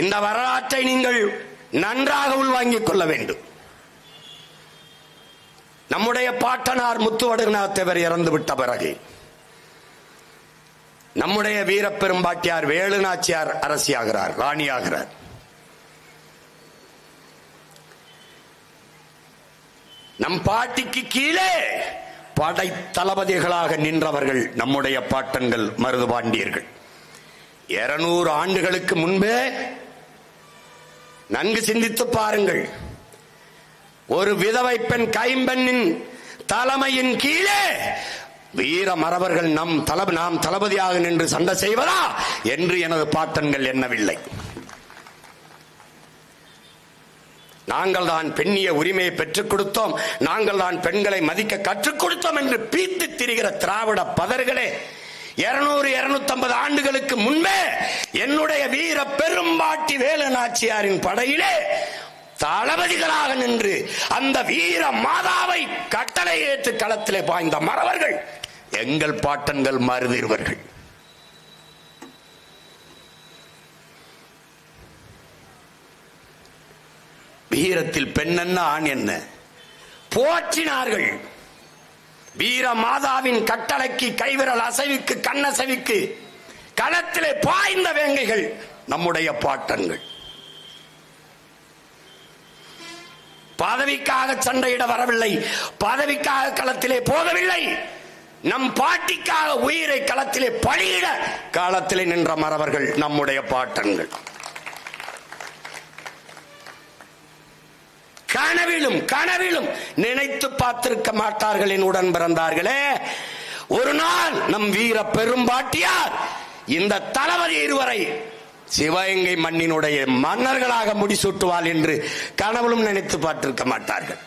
இந்த வரலாற்றை நீங்கள் நன்றாக உள்வாங்கிக் கொள்ள வேண்டும். நம்முடைய பாட்டனார் முத்துவடுகநாத்தவர் இறந்து விட்ட பிறகு நம்முடைய வீரப்பெரும்பாட்டியார் வேலுநாச்சியார் அரசியாகிறார் ராணியாகிறார். நம் பாட்டிக்கு கீழே படை தளபதிகளாக நின்றவர்கள் நம்முடைய பாட்டன்கள் மருதுபாண்டியர்கள். இருநூறு ஆண்டுகளுக்கு முன்பே நன்கு சிந்தித்து பாருங்கள். ஒரு விதவை பெண் கைம்பெண்ணின் தலைமையின் கீழே வீர மறவர்கள் நம் தள நாம் தளபதியாக நின்று சண்டை செய்வதா என்று எனது பாட்டன்கள் எண்ணவில்லை. நாங்கள் தான் பெண்ணிய உரிமையை பெற்றுக் கொடுத்தோம். நாங்கள் தான் பெண்களை மதிக்க கற்றுக் கொடுத்தோம் என்று பீத்து திரிகிற திராவிட பதர்களே இருநூறு இருநூத்தி ஆண்டுகளுக்கு முன்பே என்னுடைய வீர பெரும்பாட்டி வேலு நாச்சியாரின் படையிலே தளபதிகளாக நின்று அந்த வீர மாதாவை கட்டளை ஏற்று களத்திலே பாய்ந்த மறவர்கள் எங்கள் பாட்டன்கள் மருதிருவர்கள். வீரத்தில் பெண் என்ன ஆண் என்ன? போற்றினார்கள். வீர மாதாவின் கட்டளைக்கு கைவிரல் அசைவுக்கு கண்ணசைவுக்கு களத்திலே பாய்ந்த வேங்கைகள் நம்முடைய பாட்டன்கள். பதவிக்காக சண்டையிட வரவில்லை பதவிக்காக களத்திலே போகவில்லை நம் பாட்டிக்காக உயிரை களத்திலே பழியிட காலத்திலே நின்ற மறவர்கள் நம்முடைய பாட்டன்கள். கனவிலும் கனவிலும் நினைத்து பார்த்திருக்க மாட்டார்கள் என் உடன் பிறந்தார்களே. ஒரு நாள் நம் வீர பெரும்பாட்டியார் இந்த தளபதி இருவரை சிவகங்கை மண்ணினுடைய மன்னர்களாக முடிசூட்டுவாள் என்று கனவிலும் நினைத்து பார்த்திருக்க மாட்டார்கள்.